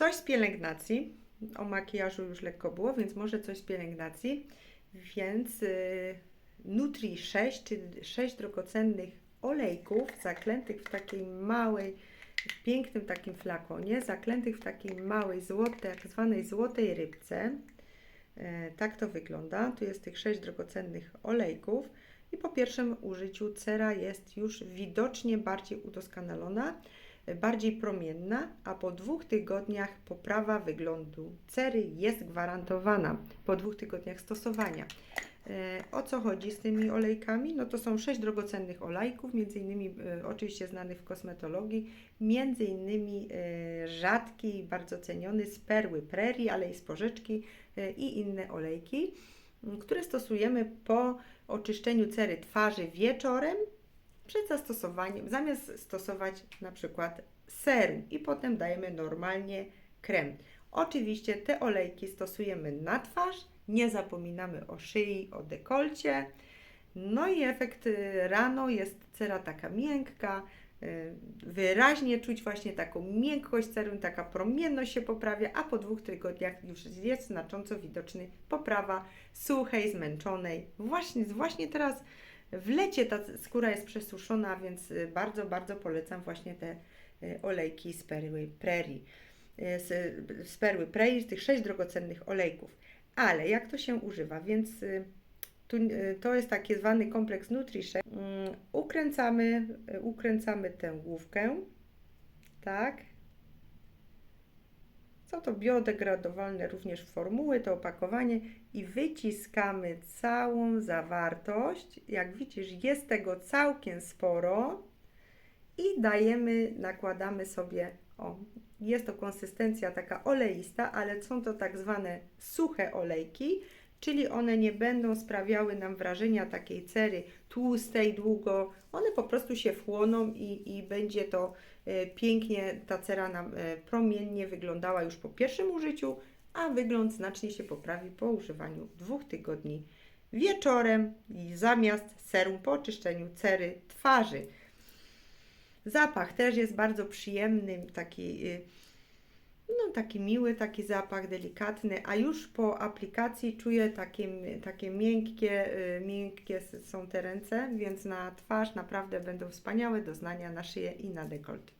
Coś z pielęgnacji. O makijażu już lekko było, więc może coś z pielęgnacji. Więc y, Nutri 6, czyli 6 drogocennych olejków zaklętych w takiej małej, pięknym takim flakonie, zaklętych w takiej małej złotej, tak zwanej złotej rybce. E, Tak to wygląda. Tu jest tych 6 drogocennych olejków. I po pierwszym użyciu cera jest już widocznie bardziej udoskonalona, bardziej promienna, a po dwóch tygodniach poprawa wyglądu cery jest gwarantowana po dwóch tygodniach stosowania. E, O co chodzi z tymi olejkami? No to są sześć drogocennych olejków, między innymi e, oczywiście znanych w kosmetologii, między innymi e, rzadki bardzo ceniony z perły prairie, ale i z i inne olejki, które stosujemy po oczyszczeniu cery twarzy wieczorem przed zastosowaniem, zamiast stosować na przykład serum i potem dajemy normalnie krem. Oczywiście te olejki stosujemy na twarz, nie zapominamy o szyi, o dekolcie. No i efekt y, rano jest cera taka miękka, y, wyraźnie czuć właśnie taką miękkość cery, taka promienność się poprawia, a po dwóch tygodniach już jest znacząco widoczny poprawa suchej, zmęczonej. Właśnie, właśnie teraz w lecie ta skóra jest przesuszona, więc y, bardzo, bardzo polecam właśnie te y, olejki z perły prairie. Y, Z, z perły prairie, z tych sześć drogocennych olejków. Ale jak to się używa? Więc tu, to jest taki zwany kompleks Nutri-Shake. Mm, Ukręcamy, ukręcamy tę główkę, tak. Są to biodegradowalne również formuły, to opakowanie i wyciskamy całą zawartość. Jak widzisz, jest tego całkiem sporo i dajemy, nakładamy sobie, o, jest to konsystencja taka oleista, ale są to tak zwane suche olejki, czyli one nie będą sprawiały nam wrażenia takiej cery tłustej długo, one po prostu się wchłoną i, i będzie to e, pięknie, ta cera nam e, promiennie wyglądała już po pierwszym użyciu, a wygląd znacznie się poprawi po używaniu dwóch tygodni wieczorem zamiast serum po oczyszczeniu cery twarzy. Zapach też jest bardzo przyjemny, taki, y, no, taki miły, taki zapach delikatny, a już po aplikacji czuję takie, takie miękkie, y, miękkie są te ręce, więc na twarz naprawdę będą wspaniałe doznania na szyję i na dekolt.